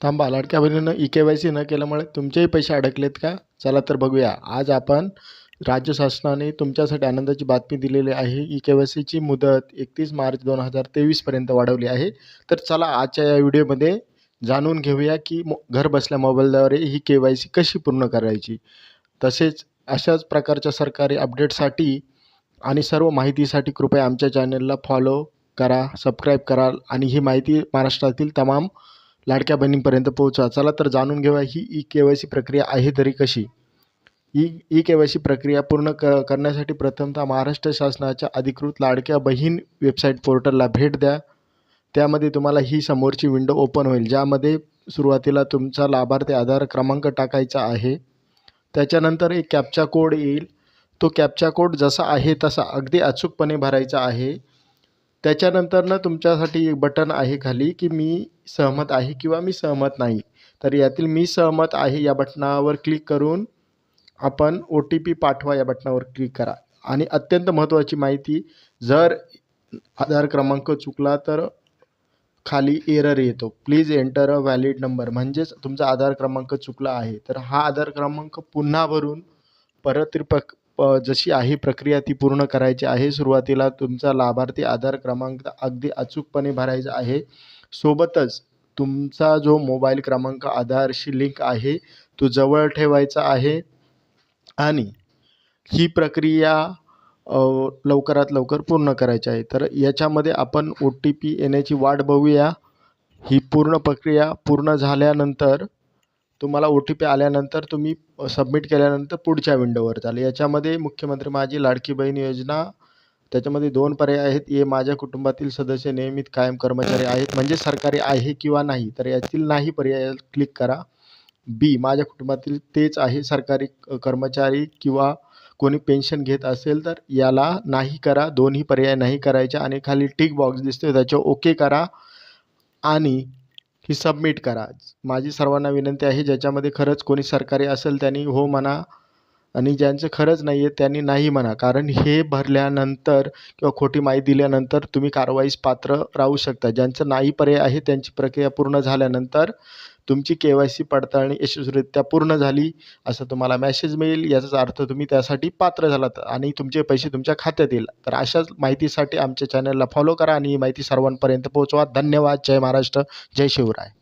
थांबा लाडक्या बहिणीनं ई के वाय सी न केल्यामुळे तुमचेही पैसे अडकलेत का? चला तर बघूया. आज आपण राज्य शासनाने तुमच्यासाठी आनंदाची बातमी दिलेली आहे. ई के वाय सीची मुदत एकतीस मार्च दोन हजार तेवीसपर्यंत वाढवली आहे. तर चला आजच्या या व्हिडिओमध्ये जाणून घेऊया की मो घर बसल्या मोबाईलद्वारे ही के वाय सी कशी पूर्ण करायची? तसेच अशाच प्रकारच्या सरकारी अपडेटसाठी आणि सर्व माहितीसाठी कृपया आमच्या चॅनलला फॉलो करा सबस्क्राईब करा आणि ही माहिती महाराष्ट्रातील तमाम लाडक्या बहिणींपर्यंत पोहोचवा चला तर जाणून घेऊया ही ई के वाय सी प्रक्रिया आहे तरी कशी? E E K Y C प्रक्रिया पूर्ण क करण्यासाठी प्रथमतः महाराष्ट्र शासनाच्या अधिकृत लाडक्या बहीण वेबसाईट पोर्टलला भेट द्या. त्यामध्ये तुम्हाला ही समोरची विंडो ओपन होईल ज्यामध्ये सुरुवातीला तुमचा लाभार्थी आधार क्रमांक टाकायचा आहे. त्याच्यानंतर एक कॅप्चा कोड येईल. तो कॅप्चा कोड जसा आहे तसा अगदी अचूकपणे भरायचा आहे. त्याच्यानंतरनं तुमच्यासाठी एक बटन आहे खाली की मी सहमत आहे किंवा मी सहमत नाही. तर यातील मी सहमत आहे या बटनावर क्लिक करून आपण ओ टी पी पाठवा या बटनावर क्लिक करा. आणि अत्यंत महत्त्वाची माहिती जर आधार क्रमांक चुकला तर खाली एरर येतो. Please enter a valid number. म्हणजेच तुमचा आधार क्रमांक चुकला आहे. तर हा आधार क्रमांक पुन्हा भरून परत प जशी आहे प्रक्रिया ती पूर्ण करायची आहे. सुरुवातीला तुमचा लाभार्थी आधार क्रमांक अगदी अचूकपणे भरायचा आहे. सोबतच तुमचा जो मोबाईल क्रमांक आधारशी लिंक आहे तो जवळ ठेवायचा आहे. आणि ही प्रक्रिया लवकरात लवकर पूर्ण करायची आहे. तर याच्यामध्ये आपण ओ टी पी येण्याची वाट बघूया. ही पूर्ण प्रक्रिया पूर्ण झाल्यानंतर तुम्हाला ओ टी पी आल्यानंतर तुम्ही सबमिट केल्यानंतर पुढच्या विंडोवर जाल याच्यामध्ये मुख्यमंत्री माझी लाडकी बहीण योजना त्याच्यामध्ये दोन पर्याय आहेत. ए माझ्या कुटुंबातील सदस्य नियमित कायम कर्मचारी आहेत म्हणजे सरकारी आहे किंवा नाही तर यातील नाही पर्याय क्लिक करा. बी माझ्या कुटुंबातील तेच आहे सरकारी कर्मचारी किंवा कोणी पेन्शन घेत असेल तर याला नाही करा. दोन्ही पर्याय नाही करायचे आणि खाली टिक बॉक्स दिसतो त्याच्या ओके करा. आणि ही सबमिट करा. माझी सर्वांना विनंती आहे ज्याच्यामध्ये खरंच कोणी सरकारी असेल त्यांनी हो म्हणा. आणि ज्यांचं खरंच नाही आहे त्यांनी नाही म्हणा. कारण हे भरल्यानंतर किंवा खोटी माहिती दिल्यानंतर तुम्ही कारवाईस पात्र राहू शकता. ज्यांचं नाही पर्याय आहे त्यांची प्रक्रिया पूर्ण झाल्यानंतर तुमची के वाय सी पडताळणी यशस्वीरित्या पूर्ण झाली असं तुम्हाला मेसेज मिळेल. याचाच अर्थ तुम्ही त्यासाठी पात्र झालात आणि तुमचे पैसे तुमच्या खात्यात येईल. तर अशाच माहितीसाठी आमच्या चॅनलला फॉलो करा आणि ही माहिती सर्वांपर्यंत पोहोचवा. धन्यवाद. जय महाराष्ट्र. जय शिवराय.